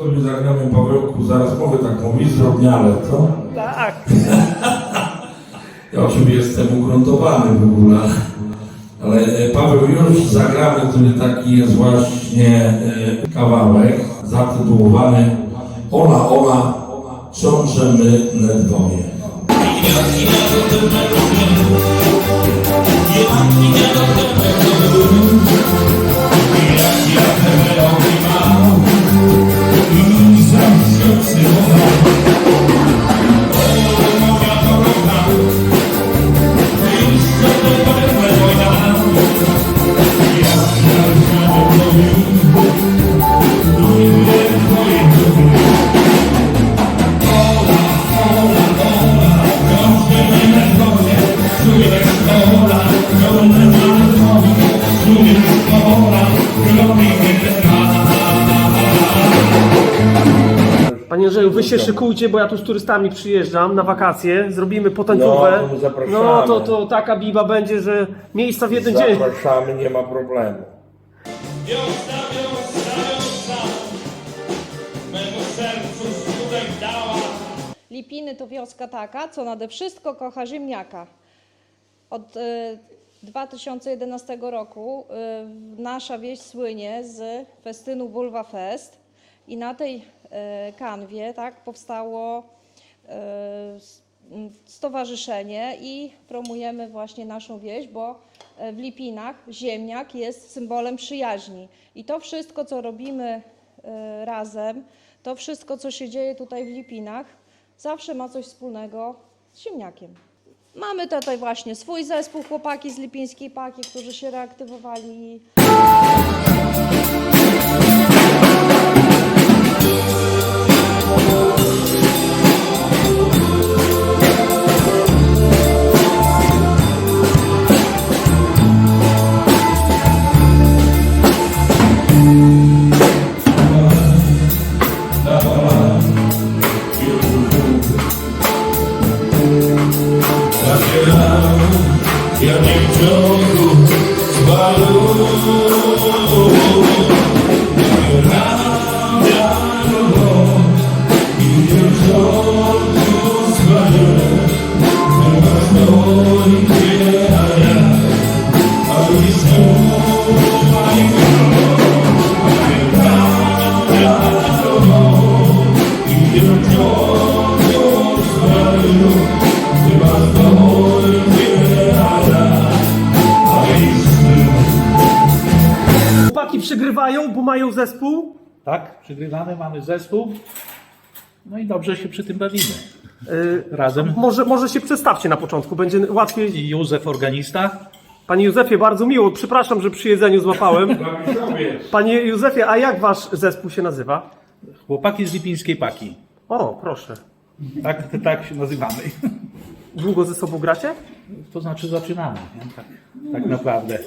tobie zagramy Pawełku, zaraz mogę tak mówić, zdrobniale, co? Tak. Ja oczywiście jestem ugruntowany w ogóle, ale e, Paweł już zagramy, który taki jest właśnie e, kawałek zatytułowany Ola, Ola, ciąże my dwoje. Andrzeju, wy się szykujcie, bo ja tu z turystami przyjeżdżam na wakacje, zrobimy potęgówę. No, zapraszamy. No to, to taka biba będzie, że miejsca w jeden dzień. Zapraszamy, nie ma problemu. Wiosna, wiosna, wiosna, memu sercu skutek dała. Lipiny to wioska taka, co nade wszystko kocha ziemniaka. Od e, 2011 roku e, nasza wieś słynie z festynu Bulwa Fest i na tej kanwie tak, powstało e, stowarzyszenie i promujemy właśnie naszą wieś, bo e, w Lipinach ziemniak jest symbolem przyjaźni. I to wszystko, co robimy e, razem, to wszystko, co się dzieje tutaj w Lipinach, zawsze ma coś wspólnego z ziemniakiem. Mamy tutaj właśnie swój zespół, chłopaki z Lipińskiej Paki, którzy się reaktywowali. Bo mają zespół. Tak, przygrywamy, mamy zespół. No i dobrze się przy tym bawimy. Y, Razem może, może się przedstawcie na początku, będzie łatwiej. i Józef organista. Panie Józefie, bardzo miło. Przepraszam, że przy jedzeniu złapałem. Panie Józefie, a jak wasz zespół się nazywa? Chłopaki z Lipińskiej Paki. O, proszę. Tak, tak się nazywamy. Długo ze sobą gracie? To znaczy zaczynamy. Nie? Tak, tak naprawdę.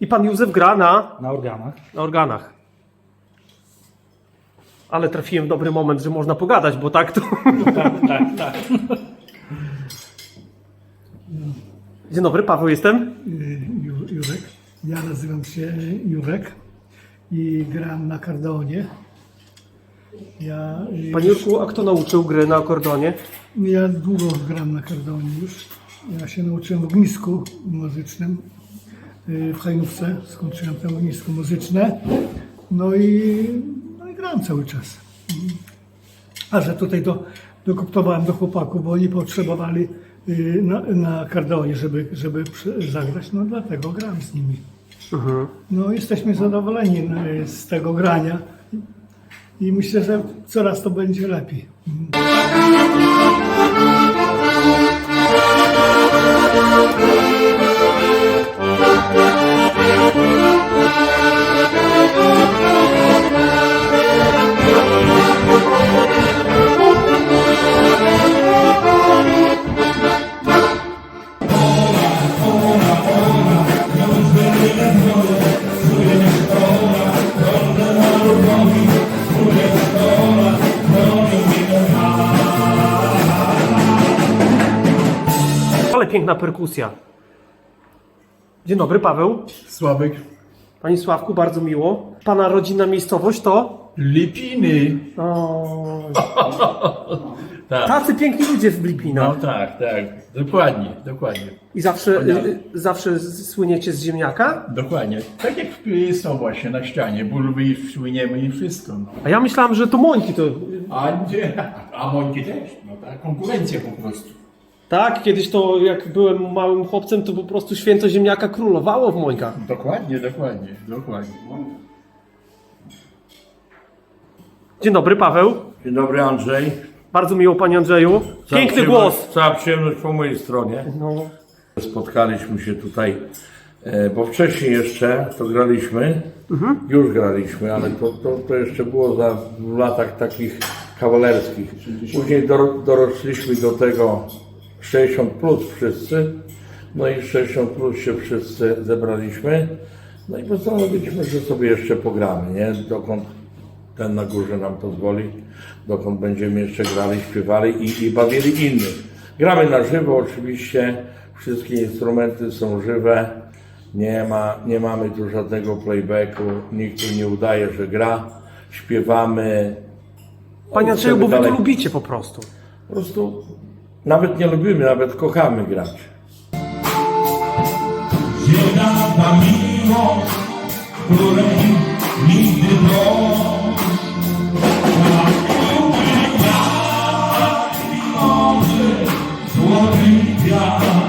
I pan Józef gra na, Na organach. na organach. Ale trafiłem w dobry moment, że można pogadać, bo tak to... Tak, tak, tak. Dzień dobry, Paweł jestem. Ju- Jurek. Ja nazywam się Jurek i gram na kardonie. Ja, Panie Jurku, a kto nauczył gry na akordeonie? ja długo gram na kardonie już. Ja się nauczyłem w ognisku muzycznym y, w Hajnówce. Skończyłem tam ognisko muzyczne. No i, no i gram cały czas. Mhm. A że tutaj do, dokoptowałem do chłopaków, bo oni potrzebowali y, na, na kardonie, żeby, żeby zagrać, no dlatego gram z nimi. No jesteśmy zadowoleni y, z tego grania i myślę, że coraz to będzie lepiej. Ale piękna perkusja. Dzień dobry, Paweł. Sławek, Panie Sławku, bardzo miło. Pana rodzinna miejscowość to? Lipiny. O, Tak. tacy piękni ludzie w No Lipinach. tak, tak. Dokładnie, dokładnie. I zawsze, y, zawsze z- słyniecie z ziemniaka? Dokładnie. Tak jak są właśnie na ścianie, bulwy i słyniemy i wszystko. No. A ja myślałem, że to mońki to... A, nie, a mąki też. No tak, konkurencja po prostu. Tak, kiedyś to jak byłem małym chłopcem, to po prostu święto ziemniaka królowało w mońkach. Dokładnie, dokładnie, dokładnie. Dzień dobry, Paweł. Dzień dobry Andrzej. Bardzo miło, panie Andrzeju. Cała Piękny przyjemność- głos. Cała przyjemność po mojej stronie. No. Spotkaliśmy się tutaj, e, bo wcześniej jeszcze to graliśmy, już graliśmy, ale to, to, to jeszcze było za, w latach takich kawalerskich. Później dorośliśmy do tego 60 plus wszyscy, no i 60 plus się wszyscy zebraliśmy, no i postanowiliśmy, że sobie jeszcze pogramy, nie? Dokąd ten na górze nam pozwoli, dokąd będziemy jeszcze grali, śpiewali i, i bawili innych. Gramy na żywo oczywiście, wszystkie instrumenty są żywe, nie, ma, nie mamy tu żadnego playbacku, nikt tu nie udaje, że gra, śpiewamy. Panie Andrzeju, bo wy to lubicie po prostu. Po prostu nawet nie lubimy, nawet kochamy grać. Ziemia ta miłość, której nigdy dość. Papa.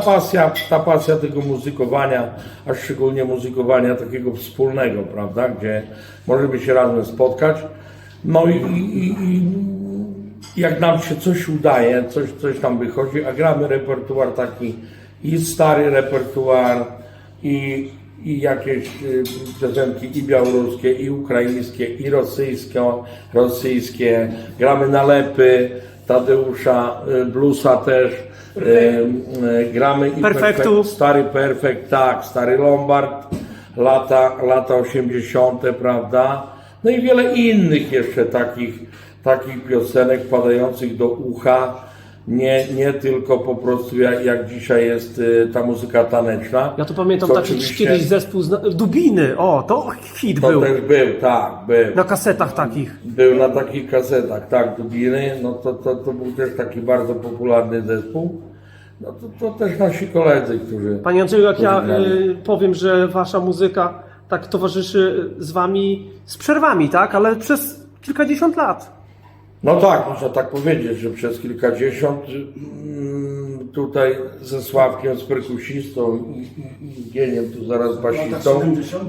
Pasja, ta pasja tego muzykowania, a szczególnie muzykowania takiego wspólnego, prawda, gdzie możemy się razem spotkać. No i, i, i, jak nam się coś udaje, coś, coś nam wychodzi, a gramy repertuar taki i stary repertuar, i, i jakieś y, piosenki i białoruskie, i ukraińskie, i rosyjskie, rosyjskie. gramy nalepy Tadeusza, y, bluesa też. Y, gramy i Perfektu. perfekt- stary perfekt, tak, stary Lombard, lata, lata 80., prawda? No i wiele innych jeszcze takich, takich piosenek padających do ucha. Nie, nie tylko po prostu jak, jak dzisiaj jest y, ta muzyka taneczna. Ja to pamiętam Co taki kiedyś zespół zna... Dubiny. O, to hit To był. też był, tak, był. Na kasetach takich. Był na takich kasetach, tak, Dubiny, no to, to, to był też taki bardzo popularny zespół. No to, to też nasi koledzy, którzy... Panie Andrzeju, jak ja y, powiem, że wasza muzyka tak towarzyszy z wami z przerwami, tak? Ale przez kilkadziesiąt lat. No tak, można tak powiedzieć, że przez kilkadziesiąt mm, tutaj ze Sławkiem, z perkusistą i, i, i Gieniem, tu zaraz basistą,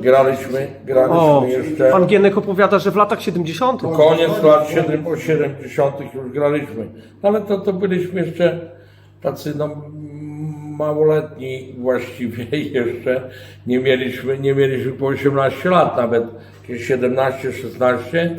graliśmy, graliśmy O, jeszcze... pan Gienek opowiada, że w latach 70. Koniec lat 7, 70. już graliśmy. No Ale to, to byliśmy jeszcze tacy no, małoletni właściwie jeszcze. Nie mieliśmy, nie mieliśmy po 18 lat nawet, jakieś 17, 16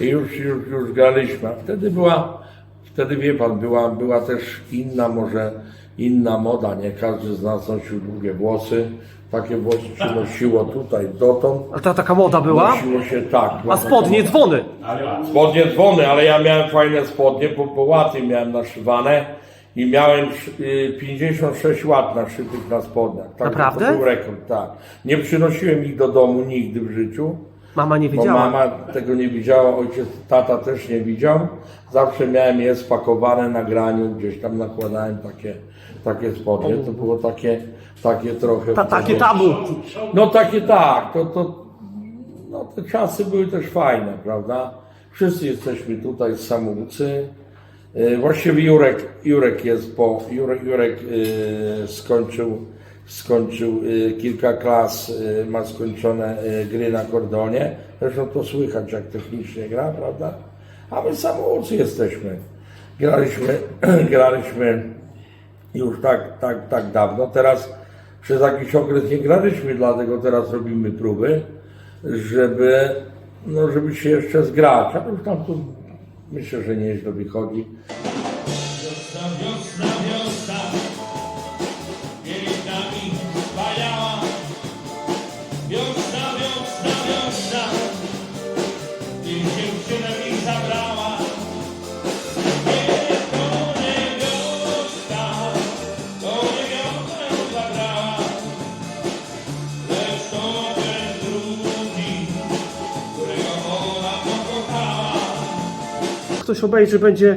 i już, już, już graliśmy. A wtedy była, wtedy wie pan, była, była też inna może, inna moda, nie? Każdy z nas nosił długie włosy. Takie włosy się nosiło tutaj dotąd. A ta taka moda była? Nosiło się tak. A spodnie, dzwony. Spodnie dzwony, ale ja miałem fajne spodnie, bo, bo łaty miałem naszywane i miałem y, 56 łat naszytych na spodniach. Tak, Naprawdę? To był rekord, tak. Nie przynosiłem ich do domu nigdy w życiu, Mama nie bo wiedziała. mama tego nie widziała, ojciec, tata też nie widział. Zawsze miałem je spakowane na graniu, gdzieś tam nakładałem takie, takie spodnie. To było takie, takie trochę... Ta, takie tabu. No takie tak, to, to no, te czasy były też fajne, prawda? Wszyscy jesteśmy tutaj samoucy. E, Właściwie Jurek, Jurek jest po, Jurek, Jurek e, skończył, skończył e, kilka klas, e, ma skończone e, gry na kordonie. Zresztą to słychać jak technicznie gra, prawda? A my samoucy jesteśmy. Graliśmy, graliśmy już tak, tak, tak dawno. Teraz przez jakiś okres nie graliśmy, dlatego teraz robimy próby, żeby, no, żeby się jeszcze zgrać. Ale już tam tu myślę, że nieźle wychodzi. Wiosna, wiosna, wiosna, ktoś obejrzy, będzie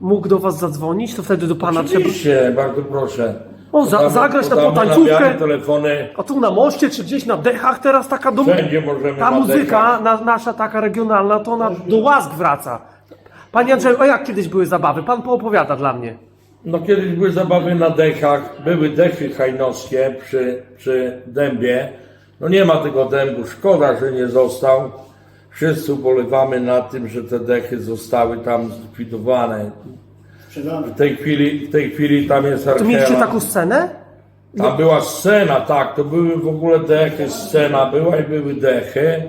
mógł do was zadzwonić, to wtedy do pana trzeba... Oczywiście, bardzo proszę. O, za- Podamy- zagrać na podamy potańcówkę. telefony. A tu na moście, czy gdzieś na dechach teraz taka. Wszędzie możemy Ta na muzyka dechach. na, nasza taka regionalna, to ona do łask wraca. Panie Andrzeju, a jak kiedyś były zabawy? Pan poopowiada dla mnie. No kiedyś były zabawy na dechach, były dechy hajnowskie przy, przy dębie. No nie ma tego dębu, szkoda, że nie został. Wszyscy ubolewamy na tym, że te dechy zostały tam zlikwidowane. W tej chwili, w tej chwili tam jest To mieliście taką scenę? Tam była scena, tak, to były w ogóle dechy, scena była i były dechy.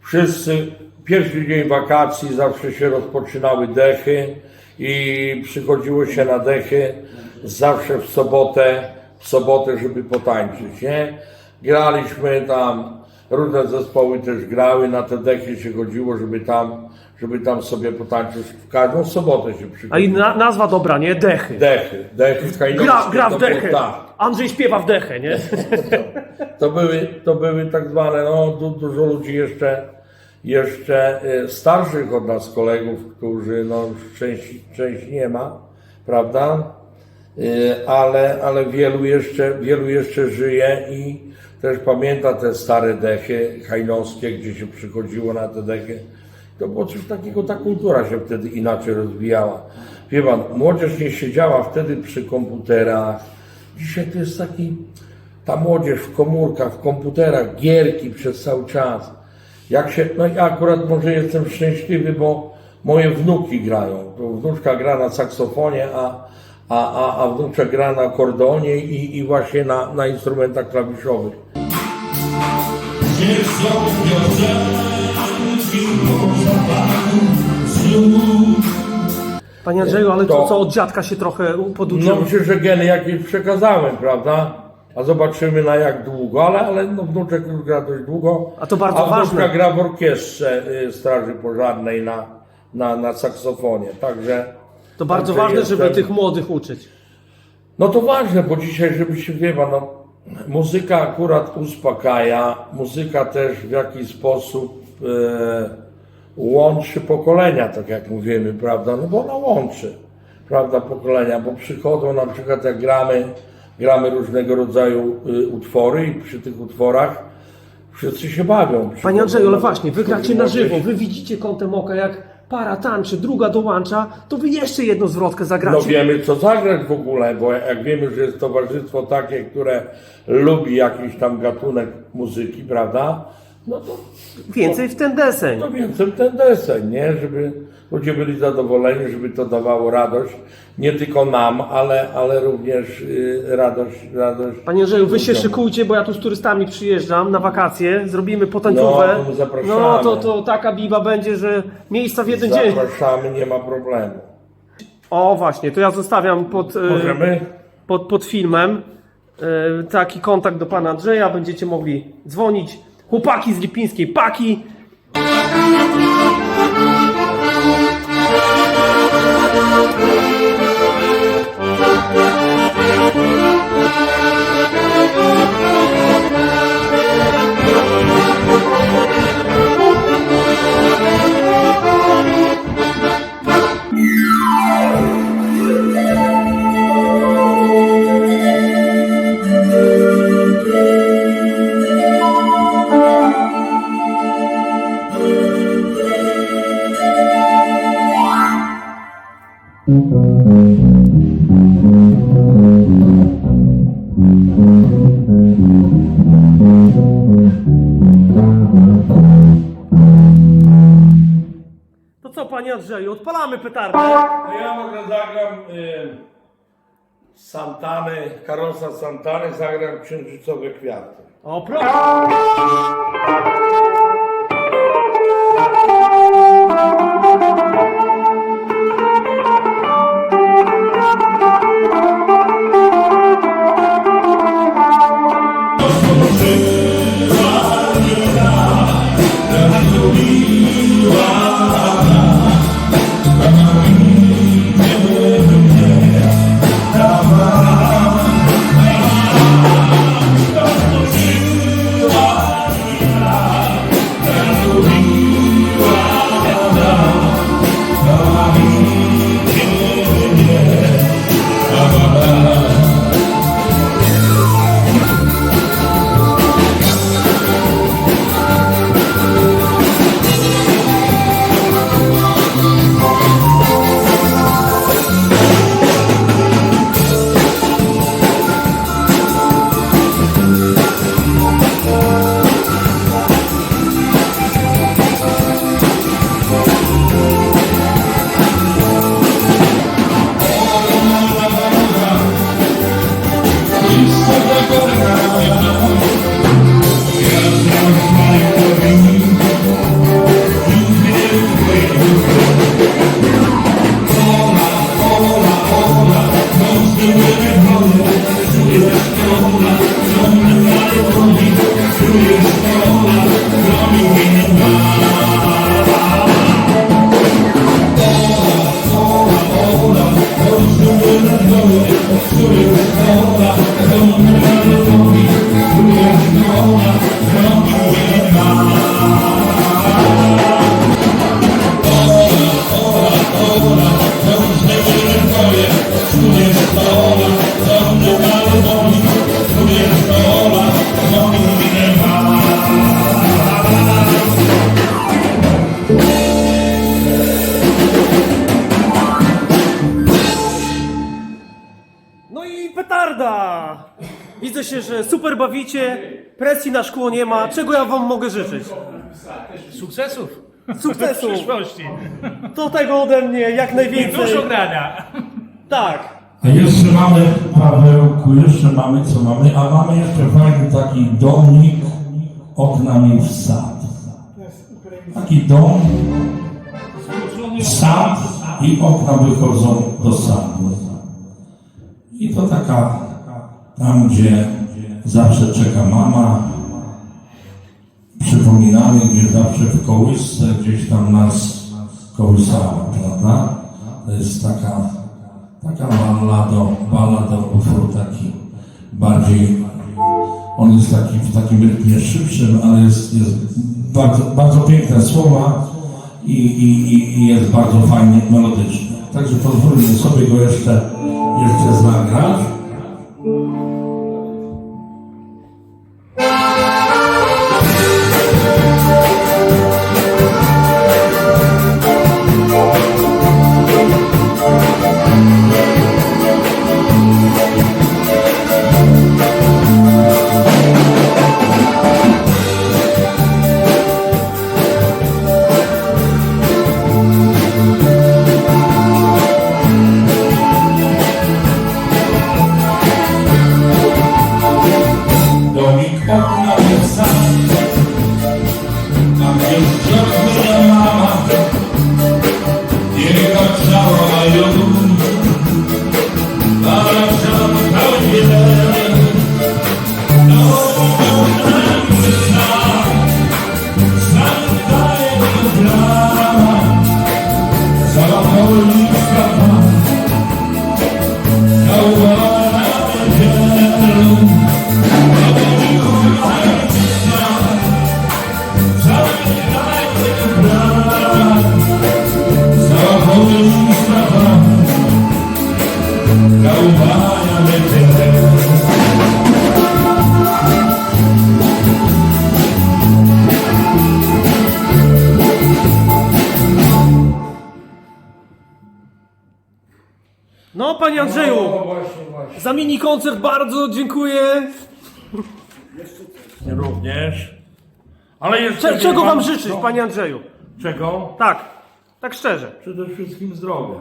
Wszyscy, pierwszy dzień wakacji zawsze się rozpoczynały dechy i przychodziło się na dechy zawsze w sobotę, w sobotę, żeby potańczyć, nie? Graliśmy tam, różne zespoły też grały, na te dechy się chodziło, żeby tam, żeby tam sobie potańczyć. W każdą sobotę się A przychodziło. i na, nazwa dobra, nie? Dechy. Dechy, dechy hajnowskie. Gra, gra w było dechę. Tak. Andrzej śpiewa w dechę, nie? To były, to były tak zwane, no du, dużo ludzi jeszcze, jeszcze y, starszych od nas kolegów, którzy no część, część nie ma, prawda? Y, Ale, ale wielu jeszcze, wielu jeszcze żyje i też pamięta te stare dechy hajnowskie, gdzie się przychodziło na te dechy. To było coś takiego, ta kultura się wtedy inaczej rozwijała. Wie pan, młodzież nie siedziała wtedy przy komputerach. Dzisiaj to jest taki, ta młodzież w komórkach, w komputerach, gierki przez cały czas. Jak się, no ja akurat może jestem szczęśliwy, bo moje wnuki grają. Wnuczka gra na saksofonie, a, a, a, a wnuczek gra na akordeonie i, i właśnie na, na instrumentach klawiszowych. Gdzie są piosenki po zapachu znów? Panie Andrzeju, ale to To- co, od dziadka się trochę poduczył? No myślę, że geny jakieś przekazałem, prawda? A zobaczymy na jak długo, ale, ale no, wnuczek już gra dość długo. A to bardzo a ważne. gra w orkiestrze y, Straży Pożarnej na, na, na saksofonie, także... To bardzo ważne, żeby tych młodych uczyć. No to ważne, bo dzisiaj, żeby się pan, no, muzyka akurat uspokaja, muzyka też w jakiś sposób e, łączy pokolenia, tak jak mówimy, prawda? No bo ona łączy, prawda, pokolenia, bo przychodzą na przykład jak gramy, gramy różnego rodzaju y, utwory i przy tych utworach wszyscy się bawią. Panie Andrzeju, ale właśnie, wy gracie na żywo, wy widzicie kątem oka, jak para tańczy, druga dołącza, to wy jeszcze jedną zwrotkę No zagracie. wiemy co zagrać w ogóle, bo jak wiemy, że jest towarzystwo takie, które lubi jakiś tam gatunek muzyki, prawda? No to, Więcej w ten deseń. to więcej ten deseń, nie? Żeby ludzie byli zadowoleni, żeby to dawało radość. Nie tylko nam, ale, ale również y, radość, radość. Panie Andrzeju, wy się ludziom. szykujcie, bo ja tu z turystami przyjeżdżam na wakacje, zrobimy potańcówę. No, zapraszamy. No to, to taka biba będzie, że miejsca w jeden dzień. Zapraszamy, nie ma problemu. O właśnie, to ja zostawiam pod, e, Możemy? pod, pod filmem e, taki kontakt do pana Andrzeja, będziecie mogli dzwonić. Chłopaki z Lipińskiej Paki. Andrzeju, odpalamy petardę. No ja może zagram y, Santany, Karosa Santany, zagram Księżycowe Kwiaty. O proszę. Na szkło nie ma. Czego ja wam mogę życzyć? Sukcesów Sukcesu! w przyszłości. To tego ode mnie jak najwięcej. dużo grania. Tak. A jeszcze mamy, Pawełku, jeszcze mamy, co mamy? A mamy jeszcze fajny taki domnik oknami w sad. Taki dom, sad i okna wychodzą do sadu. I to taka, tam gdzie zawsze czeka mama, przypominamy, gdzie zawsze w kołysce gdzieś tam nas kołysała, prawda? To jest taka, taka ballado, ballada, utwór taki bardziej, on jest taki w takim rytmie szybszym, ale jest, jest bardzo, bardzo piękne słowa i, i, i jest bardzo fajnie melodyczny. Także pozwólmy sobie go jeszcze, jeszcze zagrać. No, panie Andrzeju, za mini koncert bardzo dziękuję. Również. Ale jeszcze Cze- czego wam życzyć, no, panie Andrzeju? Czego? Tak, tak szczerze. Przede wszystkim zdrowia.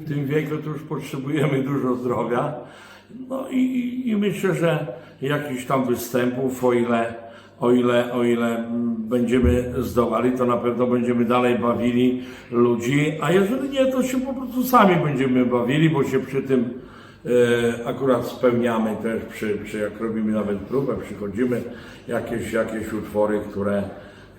W tym wieku to już potrzebujemy dużo zdrowia. No i, i, i myślę, że jakichś tam występów, o ile, o ile, o ile będziemy zdołali, to na pewno będziemy dalej bawili ludzi, a jeżeli nie, to się po prostu sami będziemy bawili, bo się przy tym e, akurat spełniamy też, przy, przy, jak robimy nawet próbę, przychodzimy, jakieś, jakieś utwory, które,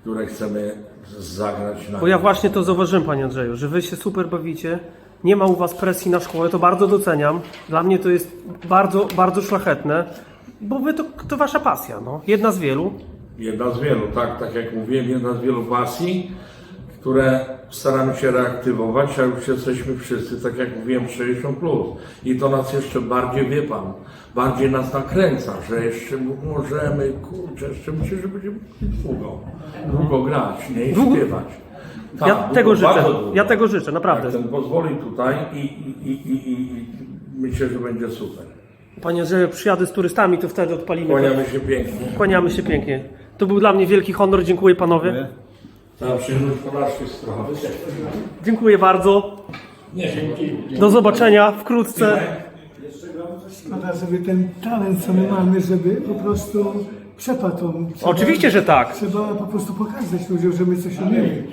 które chcemy zagrać na Bo ja właśnie to zauważyłem, panie Andrzeju, że wy się super bawicie. Nie ma u was presji na szkołę, to bardzo doceniam. Dla mnie to jest bardzo, bardzo szlachetne, bo wy to, to wasza pasja, no. Jedna z wielu. Jedna z wielu, tak, tak jak mówiłem, jedna z wielu pasji, które staramy się reaktywować, a już jesteśmy wszyscy, tak jak mówiłem, 60 plus. I to nas jeszcze bardziej, wie pan, bardziej nas nakręca, że jeszcze możemy, kurczę, jeszcze myślę, że będziemy długo, długo grać, nie, i Długo- śpiewać. Tak, ja długo, tego życzę. bardzo długo. Ja tego życzę, naprawdę. Jak ten pozwoli tutaj i, i, i, i, i myślę, że będzie super. Panie Andrzeju, przyjadę z turystami, to wtedy odpalimy. Kłaniamy się pięknie. Kłaniamy się pięknie. To był dla mnie wielki honor, dziękuję panowie. Cała przyjemność po naszej stronie. Dziękuję bardzo. Do zobaczenia wkrótce. Szkoda, żeby ten talent, co my mamy, żeby po prostu przepadł. Trzeba- Oczywiście, że tak. Trzeba po prostu pokazać ludziom, że my coś umiemy.